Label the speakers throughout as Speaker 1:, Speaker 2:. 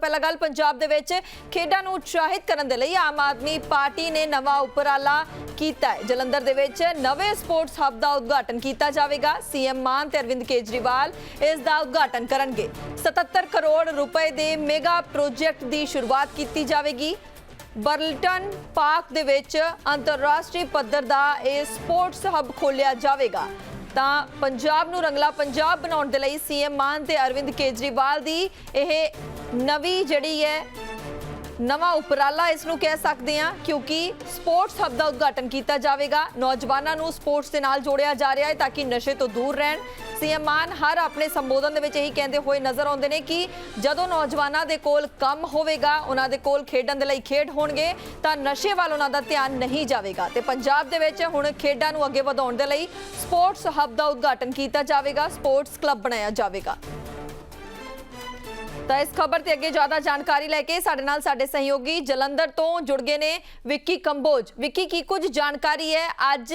Speaker 1: ਪਹਿਲਾਂ ਗੱਲ ਪੰਜਾਬ ਦੇ ਵਿੱਚ ਖੇਡਾਂ ਨੂੰ ਉਤਸ਼ਾਹਿਤ ਕਰਨ ਦੇ ਲਈ ਆਮ ਆਦਮੀ ਪਾਰਟੀ ਨੇ ਨਵਾਂ ਉਪਰਾਲਾ ਕੀਤਾ ਹੈ। ਜਲੰਧਰ ਦੇ ਵਿੱਚ ਨਵੇਂ ਸਪੋਰਟਸ ਹੱਬ ਦਾ ਉਦਘਾਟਨ ਕੀਤਾ ਜਾਵੇਗਾ। ਸੀਐਮ ਮਾਨ ਤੇ ਅਰਵਿੰਦ ਕੇਜਰੀਵਾਲ ਇਸ ਦਾ ਉਦਘਾਟਨ ਕਰਨਗੇ। 77 ਕਰੋੜ ਰੁਪਏ ਦੇ ਮੈਗਾ ਪ੍ਰੋਜੈਕਟ ਦੀ ਸ਼ੁਰੂਆਤ ਕੀਤੀ ਜਾਵੇਗੀ। ਬਰਲਟਨ ਪਾਰਕ ਦੇ ਵਿੱਚ ਅੰਤਰਰਾਸ਼ਟਰੀ ਪੱਧਰ ਦਾ ਇਹ ਸਪੋਰਟਸ ਹੱਬ ਖੋਲ੍ਹਿਆ ਜਾਵੇਗਾ। ਤਾਂ ਪੰਜਾਬ ਨੂੰ ਰੰਗਲਾ ਪੰਜਾਬ ਬਣਾਉਣ ਦੇ ਲਈ ਸੀਐਮ ਮਾਨ ਤੇ ਅਰਵਿੰਦ ਕੇਜਰੀਵਾਲ ਦੀ ਇਹ ਨਵੀਂ ਜਿਹੜੀ ਹੈ ਨਵਾਂ ਉਪਰਾਲਾ ਇਸ ਨੂੰ ਕਹਿ ਸਕਦੇ ਹਾਂ, ਕਿਉਂਕਿ ਸਪੋਰਟਸ ਹੱਬ ਦਾ ਉਦਘਾਟਨ ਕੀਤਾ ਜਾਵੇਗਾ। ਨੌਜਵਾਨਾਂ ਨੂੰ ਸਪੋਰਟਸ ਦੇ ਨਾਲ ਜੋੜਿਆ ਜਾ ਰਿਹਾ ਹੈ ਤਾਂ ਕਿ ਨਸ਼ੇ ਤੋਂ ਦੂਰ ਰਹਿਣ। ਸੀਐਮ ਮਾਨ ਹਰ ਆਪਣੇ ਸੰਬੋਧਨ ਦੇ ਵਿੱਚ ਇਹੀ ਕਹਿੰਦੇ ਹੋਏ ਨਜ਼ਰ ਆਉਂਦੇ ਨੇ ਕਿ ਜਦੋਂ ਨੌਜਵਾਨਾਂ ਦੇ ਕੋਲ ਕੰਮ ਹੋਵੇਗਾ, ਉਹਨਾਂ ਦੇ ਕੋਲ ਖੇਡਣ ਦੇ ਲਈ ਖੇਡ ਹੋਣਗੇ, ਤਾਂ ਨਸ਼ੇ ਵੱਲ ਉਹਨਾਂ ਦਾ ਧਿਆਨ ਨਹੀਂ ਜਾਵੇਗਾ। ਤੇ ਪੰਜਾਬ ਦੇ ਵਿੱਚ ਹੁਣ ਖੇਡਾਂ ਨੂੰ ਅੱਗੇ ਵਧਾਉਣ ਦੇ ਲਈ ਸਪੋਰਟਸ ਹੱਬ ਦਾ ਉਦਘਾਟਨ ਕੀਤਾ ਜਾਵੇਗਾ, ਸਪੋਰਟਸ ਕਲੱਬ ਬਣਾਇਆ ਜਾਵੇਗਾ। ਤਾਂ ਇਸ ਖਬਰ ਤੇ ਅੱਗੇ ਜ਼ਿਆਦਾ ਜਾਣਕਾਰੀ ਲੈ ਕੇ ਸਾਡੇ ਨਾਲ ਸਾਡੇ ਸਹਿਯੋਗੀ ਜਲੰਧਰ ਤੋਂ ਜੁੜ ਗਏ ਨੇ ਵਿੱਕੀ ਕੰਬੋਜ। ਵਿੱਕੀ, ਕੀ ਕੁਝ ਜਾਣਕਾਰੀ ਹੈ? ਅੱਜ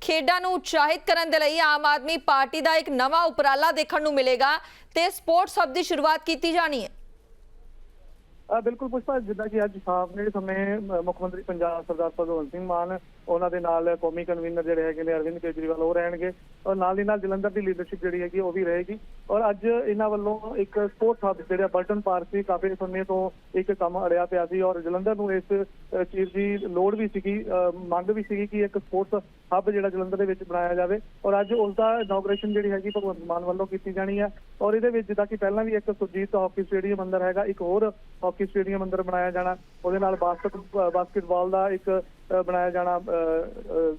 Speaker 1: ਖੇਡਾਂ ਨੂੰ ਉਤਸ਼ਾਹਿਤ ਕਰਨ ਦੇ ਲਈ ਆਮ ਆਦਮੀ ਪਾਰਟੀ ਦਾ ਇੱਕ ਨਵਾਂ ਉਪਰਾਲਾ ਦੇਖਣ ਨੂੰ ਮਿਲੇਗਾ ਤੇ ਸਪੋਰਟਸ ਹੱਬ ਦੀ ਸ਼ੁਰੂਆਤ ਕੀਤੀ ਜਾਣੀ ਹੈ।
Speaker 2: ਬਿਲਕੁਲ ਪੁਸ਼ਪਾ, ਜਿੱਦਾਂ ਕਿ ਅੱਜ ਸਾਹਮਣੇ ਸਮੇਂ ਮੁੱਖ ਮੰਤਰੀ ਪੰਜਾਬ ਸਰਦਾਰ ਭਗਵੰਤ ਸਿੰਘ ਮਾਨ, ਉਹਨਾਂ ਦੇ ਨਾਲ ਕੌਮੀ ਕਨਵੀਨਰ ਜਿਹੜੇ ਹੈਗੇ ਨੇ ਅਰਵਿੰਦ ਕੇਜਰੀਵਾਲ, ਉਹ ਰਹਿਣਗੇ ਔਰ ਨਾਲ ਦੀ ਨਾਲ ਜਲੰਧਰ ਦੀ ਲੀਡਰਸ਼ਿਪ ਜਿਹੜੀ ਹੈਗੀ, ਉਹ ਵੀ ਰਹੇਗੀ ਔਰ ਅੱਜ ਇਹਨਾਂ ਵੱਲੋਂ ਇੱਕ ਸਪੋਰਟਸ ਹੱਬ ਜਿਹੜਾ ਬਲਟਨ ਪਾਰਕ ਸੀ, ਕਾਫੀ ਸਮੇਂ ਤੋਂ ਇੱਕ ਕੰਮ ਅੜਿਆ ਪਿਆ ਸੀ ਔਰ ਜਲੰਧਰ ਨੂੰ ਇਸ ਚੀਜ਼ ਦੀ ਲੋੜ ਵੀ ਸੀਗੀ ਮੰਗ ਵੀ ਸੀਗੀ ਕਿ ਇੱਕ ਸਪੋਰਟਸ ਹੱਬ ਜਿਹੜਾ ਜਲੰਧਰ ਦੇ ਵਿੱਚ ਬਣਾਇਆ ਜਾਵੇ ਔਰ ਅੱਜ ਉਸ ਦਾ ਇਨੋਗ੍ਰੇਸ਼ਨ ਜਿਹੜੀ ਹੈਗੀ, ਭਗਵੰਤ ਮਾਨ ਵੱਲੋਂ ਕੀਤੀ ਜਾਣੀ ਹੈ ਔਰ ਇਹਦੇ ਵਿੱਚ ਜਿੱਦਾਂ ਕਿ ਪਹਿਲਾਂ ਵੀ ਇੱਕ ਸੁਰਜੀਤ ਹਾਕੀ ਸਟੇਡੀਅਮ ਅੰਦਰ ਹੈਗਾ, ਇੱਕ ਹੋਰ ਹਾਕੀ ਸਟੇਡੀਅਮ ਅੰਦਰ ਬਣਾਇਆ ਜਾਣਾ ਉਹਦੇ ਨਾਲ ਬਾਸਕਟ ਬਾਸਕਟਬਾਲ ਦਾ ਇੱਕ ਬਣਾਇਆ ਜਾਣਾ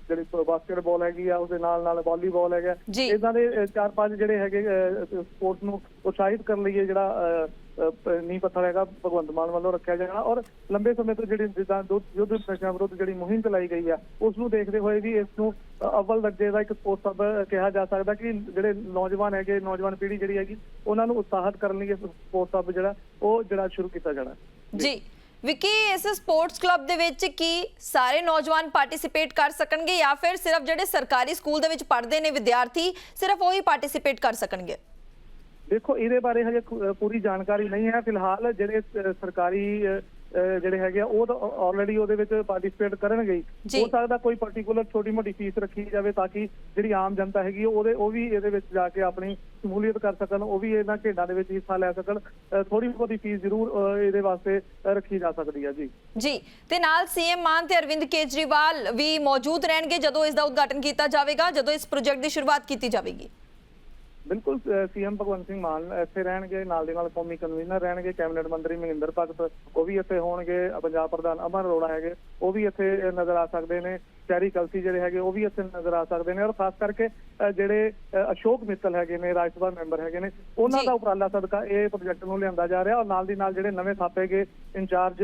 Speaker 2: ਜਿਹੜੀ ਬਾਸਕਟਬਾਲ ਹੈਗੀ ਆ ਉਹਦੇ ਨਾਲ ਨਾਲ ਵਾਲੀਬਾਲ ਹੈਗਾ। ਇਦਾਂ ਦੇ ਚਾਰ ਪੰਜ ਜਿਹੜੇ ਹੈਗੇ ਸਪੋਰਟਸ ਨੂੰ ਉਤਸ਼ਾਹਿਤ ਕਰਨ ਲਈ ਜਿਹੜਾ ਨੀਂਹ ਪੱਥਰ ਹੈਗਾ, ਭਗਵੰਤ ਮਾਨ ਵੱਲੋਂ ਰੱਖਿਆ ਜਾਣਾ ਔਰ ਲੰਬੇ ਸਮੇਂ ਤੋਂ ਜਿਹੜੀ ਜਿੱਦਾਂ ਯੁੱਧ ਨਸ਼ਿਆਂ ਵਿਰੁੱਧ ਜਿਹੜੀ ਮੁਹਿੰਮ ਚਲਾਈ ਗਈ ਆ, ਉਸ ਨੂੰ ਦੇਖਦੇ ਹੋਏ ਵੀ ਇਸ ਨੂੰ ਅਵਲ ਦਰਜੇ ਦਾ ਇੱਕ ਸਪੋਰਟਸ ਹੱਬ ਕਿਹਾ ਜਾ ਸਕਦਾ ਕਿ ਜਿਹੜੇ ਨੌਜਵਾਨ ਹੈਗੇ, ਨੌਜਵਾਨ ਪੀੜ੍ਹੀ ਜਿਹੜੀ ਹੈਗੀ, ਉਹਨਾਂ ਨੂੰ ਉਤਸ਼ਾਹਿਤ ਕਰਨ ਲਈ ਇਸ ਸਪੋਰਟਸ ਹੱਬ ਜਿਹੜਾ, ਉਹ ਜਿਹੜਾ ਸ਼ੁਰੂ ਕੀਤਾ ਜਾਣਾ।
Speaker 1: ਜੀ। ਵਿੱਕੀ, ਇਸ ਸਪੋਰਟਸ ਕਲੱਬ ਦੇ ਵਿੱਚ ਕੀ ਸਾਰੇ ਨੌਜਵਾਨ ਪਾਰਟਿਸਿਪੇਟ ਕਰ ਸਕਣਗੇ ਜਾਂ ਫਿਰ ਸਿਰਫ ਜਿਹੜੇ ਸਰਕਾਰੀ ਸਕੂਲ ਦੇ ਵਿੱਚ ਪੜ੍ਹਦੇ ਨੇ ਵਿਦਿਆਰਥੀ, ਸਿਰਫ ਉਹੀ ਪਾਰਟਿਸਿਪੇਟ ਕਰ ਸਕਣਗੇ?
Speaker 2: ਦੇਖੋ ਇਹਦੇ ਬਾਰੇ ਹਜੇ ਪੂਰੀ ਜਾਣਕਾਰੀ ਨਹੀਂ ਹੈ। ਫਿਲਹਾਲ ਜਿਹੜੇ ਸਰਕਾਰੀ ਜਿਹੜੇ ਹੈਗੇ ਆ ਉਹ ਆਲਰੇਡੀ ਉਹਦੇ ਵਿੱਚ ਪਾਰਟਿਸਿਪੇਟ ਕਰਨਗੇ। ਹੀ ਸਕਦਾ ਕੋਈ ਪਾਰਟਿਕੂਲਰ ਛੋਟੀ ਮੋਟੀ ਫੀਸ ਰੱਖੀ ਜਾਵੇ ਤਾਂ ਕਿ ਜਿਹੜੀ ਆਮ ਜਨਤਾ ਹੈਗੀ ਉਹਦੇ ਉਹ ਵੀ ਇਹਦੇ ਵਿੱਚ ਜਾ ਕੇ ਆਪਣੀ ਸ਼ਮੂਲੀਅਤ ਕਰ ਸਕਣ ਉਹ ਵੀ ਇਹਨਾਂ ਖੇਡਾਂ ਦੇ ਵਿੱਚ ਹਿੱਸਾ ਲੈ ਸਕਣ। ਥੋੜੀ ਬਹੁਤੀ ਫੀਸ ਜ਼ਰੂਰ ਇਹਦੇ ਵਾਸਤੇ ਰੱਖੀ ਜਾ ਸਕਦੀ ਹੈ ਜੀ।
Speaker 1: ਜੀ ਤੇ ਨਾਲ ਸੀਐਮ ਮਾਨ ਤੇ ਅਰਵਿੰਦ ਕੇਜਰੀਵਾਲ ਵੀ ਮੌਜੂਦ ਰਹਿਣਗੇ ਜਦੋਂ ਇਸ ਦਾ ਉਦਘਾਟਨ ਕੀਤਾ ਜਾਵੇਗਾ ਜਦੋਂ ਇਸ ਪ੍ਰੋਜੈਕਟ ਦੀ ਸ਼ੁਰੂਆਤ ਕੀਤੀ ਜਾਵੇਗੀ।
Speaker 2: ਬਿਲਕੁਲ ਸੀਐਮ ਭਗਵੰਤ ਸਿੰਘ ਮਾਨ ਇੱਥੇ ਰਹਿਣਗੇ ਨਾਲ ਦੇ ਨਾਲ ਕੌਮੀ ਕਨਵੀਨਰ ਰਹਿਣਗੇ ਕੈਬਨਿਟ ਮੰਤਰੀ ਮਹਿੰਦਰ ਭਗਤ ਉਹ ਵੀ ਇੱਥੇ ਹੋਣਗੇ ਪੰਜਾਬ ਪ੍ਰਧਾਨ ਅਮਰ ਅਰੋੜਾ ਹੈਗੇ ਉਹ ਵੀ ਇੱਥੇ ਨਜ਼ਰ ਆ ਸਕਦੇ ਨੇ ਚੈਰੀ ਕਲਸੀ ਜਿਹੜੇ ਹੈਗੇ ਉਹ ਵੀ ਇੱਥੇ ਨਜ਼ਰ ਆ ਸਕਦੇ ਨੇ ਔਰ ਖਾਸ ਕਰਕੇ ਜਿਹੜੇ ਅਸ਼ੋਕ ਮਿੱਤਲ ਹੈਗੇ ਨੇ ਰਾਜ ਸਭਾ ਮੈਂਬਰ ਹੈਗੇ ਨੇ ਉਹਨਾਂ। ਦਾ ਉਪਰਾਲਾ ਸਦਕਾ ਇਹ ਪ੍ਰੋਜੈਕਟ ਨੂੰ ਲਿਆਂਦਾ ਜਾ ਰਿਹਾ ਔਰ ਨਾਲ ਦੀ ਨਾਲ ਜਿਹੜੇ ਨਵੇਂ ਥਾਪੇ ਗਏ ਇੰਚਾਰਜ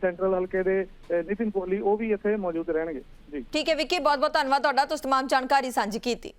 Speaker 2: ਸੈਂਟਰਲ ਹਲਕੇ ਦੇ ਨਿਤਿਨ ਕੋਹਲੀ ਉਹ ਵੀ ਇੱਥੇ ਮੌਜੂਦ ਰਹਿਣਗੇ। ਜੀ।
Speaker 1: ਠੀਕ ਹੈ ਵਿੱਕੀ ਬਹੁਤ ਬਹੁਤ ਧੰਨਵਾਦ ਤੁਹਾਡਾ ਤੁਸੀਂ ਤਮਾਮ ਜਾਣਕਾਰੀ ਸਾਂਝੀ ਕੀਤੀ।